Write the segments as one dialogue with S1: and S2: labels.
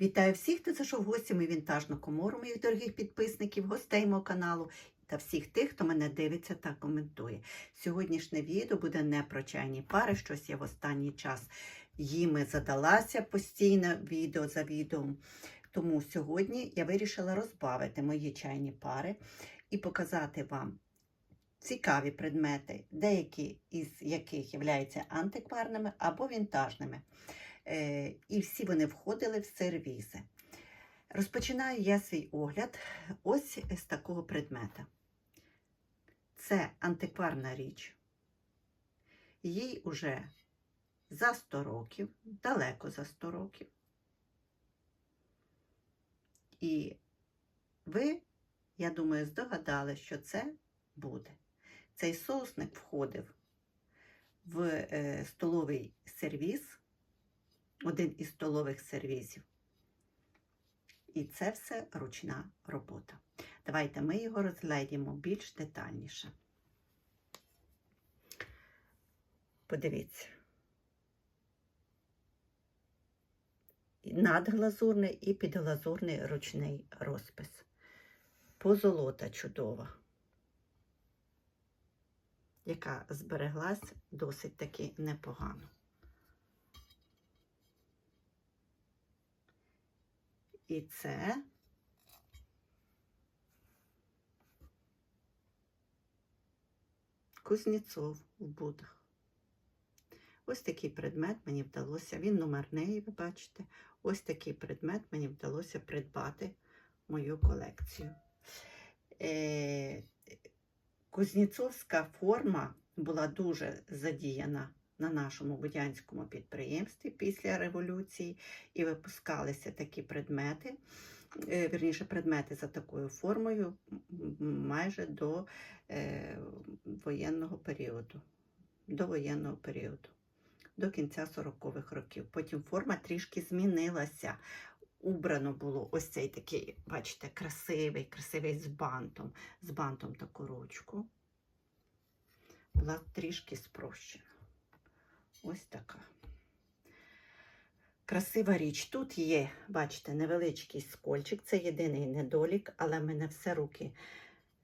S1: Вітаю всіх, хто зайшов гості мою вінтажну комору, моїх дорогих підписників, гостей мого каналу та всіх тих, хто мене дивиться та коментує. Сьогоднішнє відео буде не про чайні пари, щось я в останній час їми задалася постійно відео за відео. Тому сьогодні я вирішила розбавити мої чайні пари і показати вам цікаві предмети, деякі із яких являються антикварними або вінтажними. Е, і всі вони входили в сервізи. Розпочинаю я свій огляд ось з такого предмета. Це антикварна річ. Їй уже за 100 років, далеко за 100 років. І ви, я думаю, здогадали, що це буде. Цей соусник входив в е, столовий сервіз один із столових сервізів. І це все ручна робота. Давайте ми його розглядімо більш детальніше. Подивіться. Надглазурний і підглазурний ручний розпис. Позолота чудова, яка збереглась досить таки непогано. І це Кузнєцов в Будах. Ось такий предмет мені вдалося, він номерний, ви бачите. Ось такий предмет мені вдалося придбати мою колекцію. Е, Кузнєцовська форма була дуже задіяна на нашому будянському підприємстві після революції і випускалися такі предмети, е, вірніше, предмети за такою формою майже до е, воєнного періоду, до воєнного періоду, до кінця 40-х років. Потім форма трішки змінилася. Убрано було ось цей такий, бачите, красивий, красивий з бантом, з бантом таку ручку. Була трішки спрощена. Ось така. Красива річ. Тут є, бачите, невеличкий скольчик, це єдиний недолік, але в мене все руки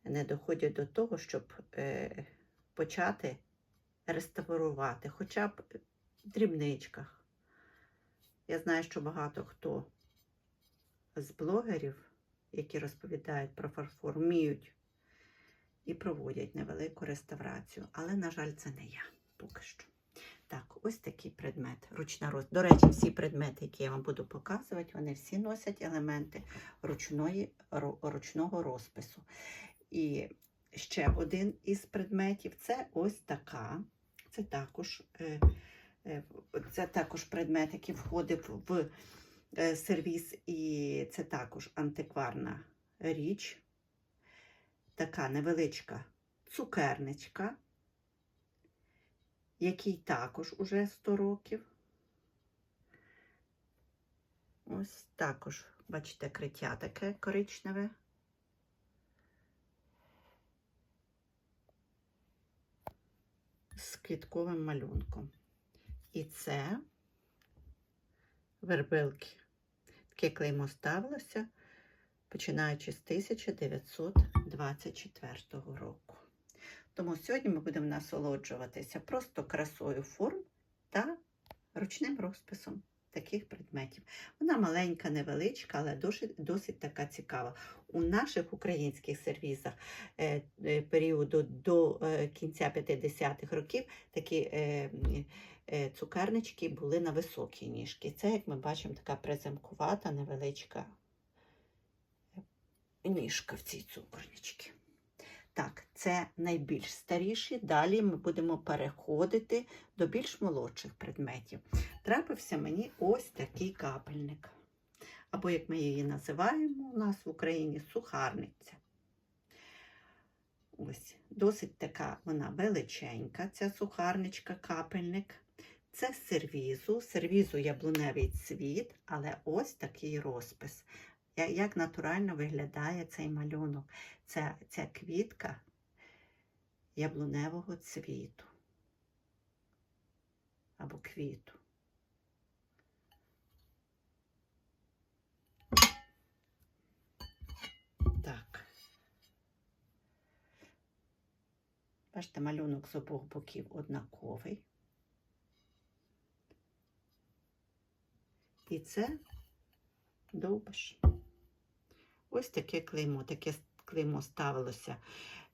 S1: не доходять до того, щоб е, почати реставрувати, хоча б в дрібничках. Я знаю, що багато хто з блогерів, які розповідають про фарфор, вміють і проводять невелику реставрацію, але, на жаль, це не я поки що. Так, ось такий предмет. Ручна роз... До речі, всі предмети, які я вам буду показувати, вони всі носять елементи ручної, ручного розпису. І ще один із предметів це ось така. Це також е, е, це також предмет, який входив в е, сервіс, і це також антикварна річ. Така невеличка цукерничка який також уже 100 років. Ось також, бачите, криття таке коричневе. З квітковим малюнком. І це вербилки. Таке клеймо ставилося, починаючи з 1924 року. Тому сьогодні ми будемо насолоджуватися просто красою форм та ручним розписом таких предметів. Вона маленька, невеличка, але досить, досить така цікава. У наших українських сервізах е, е, періоду до е, кінця 50-х років такі е, е, цукернички були на високій ніжки. Це, як ми бачимо, така преземкувата, невеличка ніжка в цій цукерничці. Так, це найбільш старіші. Далі ми будемо переходити до більш молодших предметів. Трапився мені ось такий капельник. Або, як ми її називаємо у нас в Україні, сухарниця. Ось, досить така вона величенька, ця сухарничка, капельник. Це сервізу, сервізу яблуневий цвіт, але ось такий розпис як натурально виглядає цей малюнок. Це ця квітка яблуневого цвіту або квіту. Так. Бачите, малюнок з обох боків однаковий. І це довбиш. Ось таке клеймо. Таке клеймо ставилося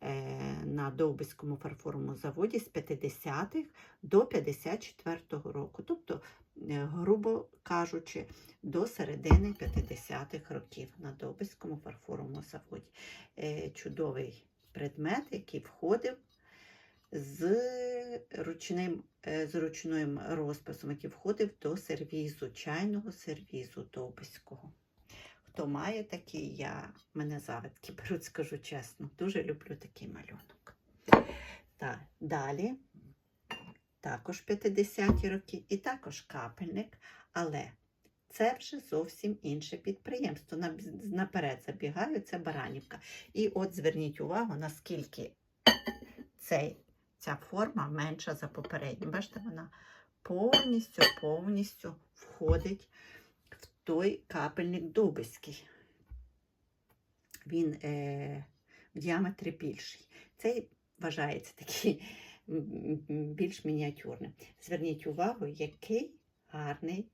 S1: е, на Довбиському фарфоровому заводі з 50-х до 54-го року. Тобто, е, грубо кажучи, до середини 50-х років на Довбиському фарфоровому заводі. Е, чудовий предмет, який входив з ручним, е, з ручним розписом, який входив до сервізу, чайного сервізу Довбиського. Хто має такий, я мене завидки беруть, скажу чесно. Дуже люблю такий малюнок. Так, далі також 50-ті роки і також капельник, але це вже зовсім інше підприємство. Наперед забігаю, це Баранівка. І от зверніть увагу, наскільки цей, ця форма менша за попередню. Бачите, вона повністю, повністю входить в той капельник Дубиський. Він е, в діаметрі більший. Цей вважається такий більш мініатюрним. Зверніть увагу, який гарний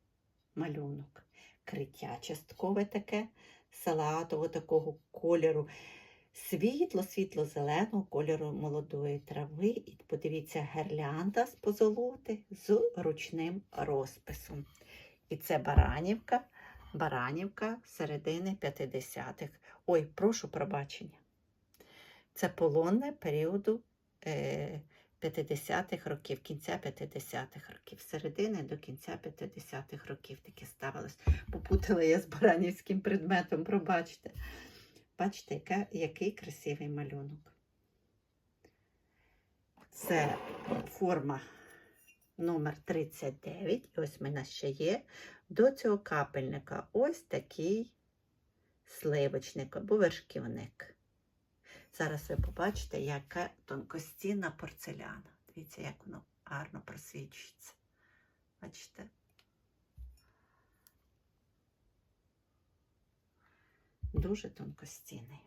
S1: малюнок. Криття часткове таке, салатового такого кольору. Світло, світло-зеленого кольору молодої трави. І подивіться, гірлянда з позолоти з ручним розписом. І це Баранівка, Баранівка середини 50-х. Ой, прошу пробачення. Це полонне періоду е, 50-х років, кінця 50-х років, середини до кінця 50-х років таке ставилось. Попутала я з баранівським предметом, пробачте. Бачите, який красивий малюнок. Це форма номер 39. І ось мене ще є. До цього капельника ось такий сливочник або вершківник. Зараз ви побачите, яка тонкостінна порцеляна. Дивіться, як воно гарно просвічується. Бачите? Дуже тонкостінний.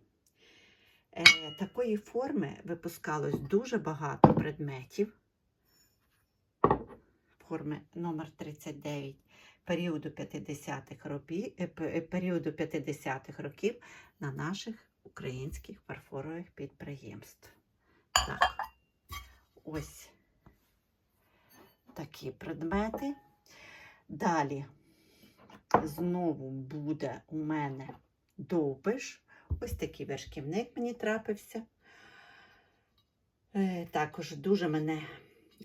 S1: Е, такої форми випускалось дуже багато предметів. Форми номер 39 періоду 50-х років, е, е, періоду 50-х років на наших українських фарфорових підприємств. Так, ось такі предмети. Далі знову буде у мене довбиш. Ось такий вершківник мені трапився. Е, Також дуже мене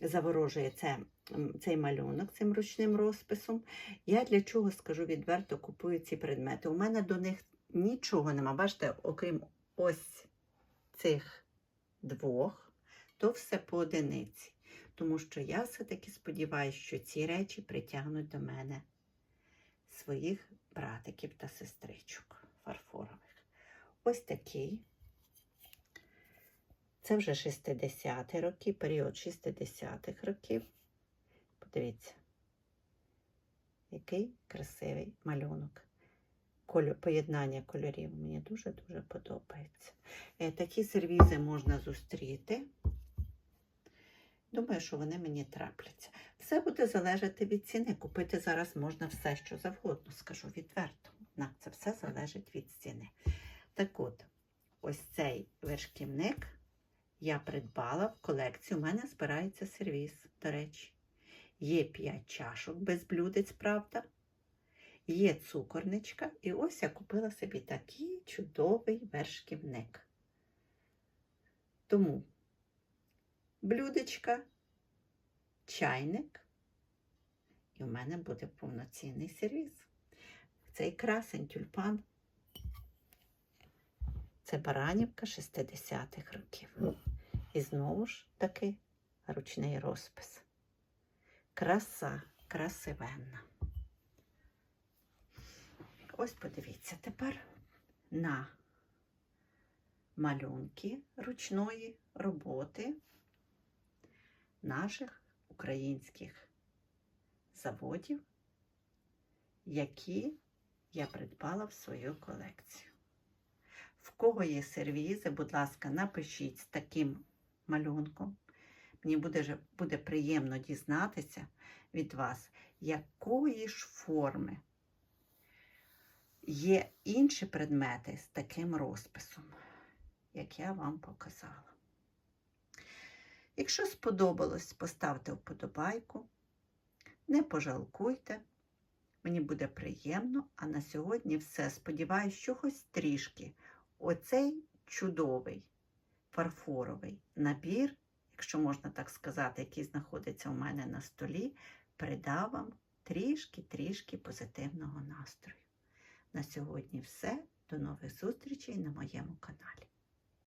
S1: заворожує це, цей малюнок цим ручним розписом. Я для чого скажу відверто купую ці предмети. У мене до них нічого нема. Бачите, окрім ось цих двох, то все по одиниці. Тому що я все-таки сподіваюся, що ці речі притягнуть до мене своїх братиків та сестричок фарфорових. Ось такий. Це вже 60-ті роки, період 60-х років. Подивіться, який красивий малюнок. Поєднання кольорів мені дуже-дуже подобається. Е, Такі сервізи можна зустріти. Думаю, що вони мені трапляться. Все буде залежати від ціни. Купити зараз можна все, що завгодно, скажу відверто. Це все залежить від ціни. Так от, ось цей вершківник я придбала в колекцію. У мене збирається сервіс, до речі. Є 5 чашок без блюдець, правда? Є цукорничка, і ось я купила собі такий чудовий вершківник. Тому блюдечка, чайник, і в мене буде повноцінний сервіс. Цей красень тюльпан. Це Баранівка 60-х років. І знову ж таки ручний розпис. Краса красивенна. Ось подивіться тепер на малюнки ручної роботи наших українських заводів, які я придбала в свою колекцію. В кого є сервізи, будь ласка, напишіть таким малюнком. Мені буде, буде приємно дізнатися від вас, якої ж форми є інші предмети з таким розписом, як я вам показала. Якщо сподобалось, поставте вподобайку, не пожалкуйте. Мені буде приємно, а на сьогодні все. Сподіваюсь, що хоч трішки оцей чудовий фарфоровий набір, якщо можна так сказати, який знаходиться у мене на столі, придав вам трішки-трішки позитивного настрою. На сьогодні все. До нових зустрічей на моєму каналі.